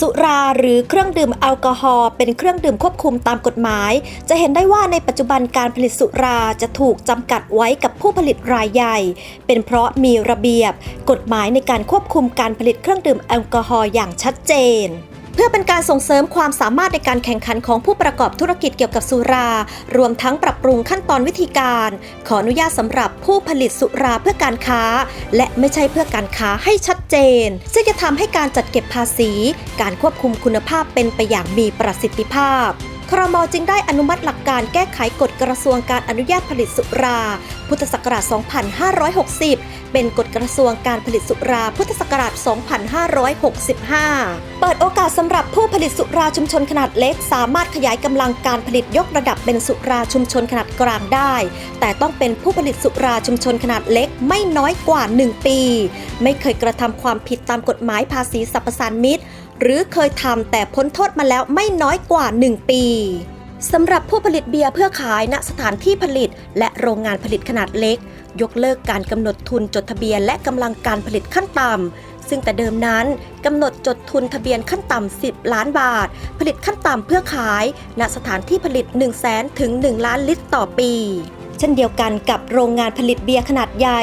สุราหรือเครื่องดื่มแอลกอฮอล์เป็นเครื่องดื่มควบคุมตามกฎหมาย จะเห็นได้ว่าในปัจจุบันการผลิตสุราจะถูกจำกัดไว้กับผู้ผลิตรายใหญ่ เป็นเพราะมีระเบียบ กฎหมายในการควบคุมการผลิตเครื่องดื่มแอลกอฮอล์อย่างชัดเจนเพื่อเป็นการส่งเสริมความสามารถในการแข่งขันของผู้ประกอบธุรกิจเกี่ยวกับสุรา รวมทั้งปรับปรุงขั้นตอนวิธีการ ขออนุญาตสำหรับผู้ผลิตสุราเพื่อการค้า และไม่ใช่เพื่อการค้าให้ชัด เจน ซึ่งจะทำให้การจัดเก็บภาษี การควบคุมคุณภาพเป็นไปอย่างมีประสิทธิภาพครมจึงได้อนุมัติหลักการแก้ไขกฎกระทรวงการอนุญาตผลิตสุราพุทธศักราช 2560 เป็นกฎกระทรวงการผลิตสุราพุทธศักราช 2565 เปิดโอกาสสำหรับผู้ผลิตสุราชุมชนขนาดเล็ก สามารถขยายกำลังการผลิตยกระดับเป็นสุราชุมชนขนาดกลางได้ แต่ต้องเป็นผู้ผลิตสุราชุมชนขนาดเล็กไม่น้อยกว่า 1 ปี ไม่เคยกระทำความผิดตามกฎหมายภาษีสรรพสานมิตร หรือเคยทำแต่พ้นโทษมาแล้วไม่น้อยกว่า 1 ปี สำหรับผู้ผลิตเบียร์เพื่อขายณสถานที่ผลิต และโรงงานผลิตขนาดเล็ก ยกเลิกการกำหนดทุนจดทะเบียนและกำลังการผลิตขั้นต่ำซึ่งแต่เดิมนั้นกำหนดจดทุนทะเบียนขั้นต่ำ 10 ล้านบาท ผลิตขั้นต่ำเพื่อขาย ณสถานที่ผลิต 1 0 0 0 0แถึง 1 ล้านลิตรต่อปีเช่นเดียวกันกับโรงงานผลิตเบียร์ขนาดใหญ่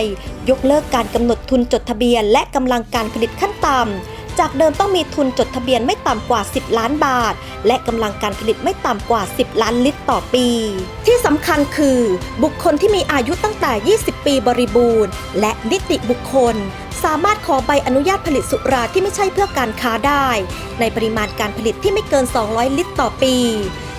ยกเลิกการกำหนดทุนจดทะเบียน และกำลังการผลิตขั้นต่ำ จากเดิมต้องมีทุนจดทะเบียนไม่ต่ำกว่า 10 ล้านบาท และกำลังการผลิตไม่ต่ำกว่า 10 ล้านลิตรต่อปี ที่สำคัญคือ บุคคลที่มีอายุตั้งแต่ 20 ปีบริบูรณ์ และนิติบุคคล สามารถขอใบอนุญาตผลิตสุราที่ไม่ใช่เพื่อการค้าได้ ในปริมาณการผลิตที่ไม่เกิน 200 ลิตรต่อปี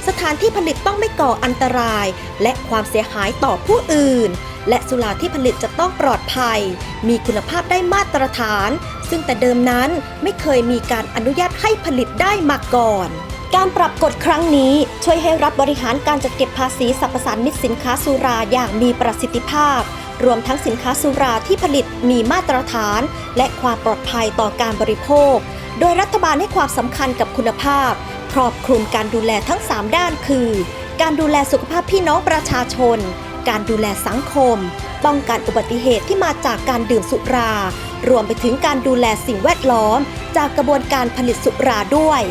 สถานที่ผลิตต้องไม่ก่ออันตราย และความเสียหายต่อผู้อื่น และสุราที่ผลิตจะต้องปลอดภัย มีคุณภาพได้มาตรฐาน ซึ่งแต่เดิมนั้นไม่เคยมีการอนุญาตให้ผลิตได้มาก่อน การปรับกฎครั้งนี้ช่วยให้รัฐบริหารการจัดเก็บภาษีสรรพสานมิตสินค้าสุราอย่างมีประสิทธิภาพ รวมทั้งสินค้าสุราที่ผลิตมีมาตรฐาน และความปลอดภัยต่อการบริโภค โดยรัฐบาลให้ความสำคัญกับคุณภาพ ครอบคลุมการดูแลทั้ง 3 ด้านคือ การดูแลสุขภาพพี่น้องประชาชน การดูแลสังคม ป้องกันอุบัติเหตุที่มาจากการดื่มสุรา รวมไปถึงการดูแลสิ่งแวดล้อม จากกระบวนการผลิตสุราด้วย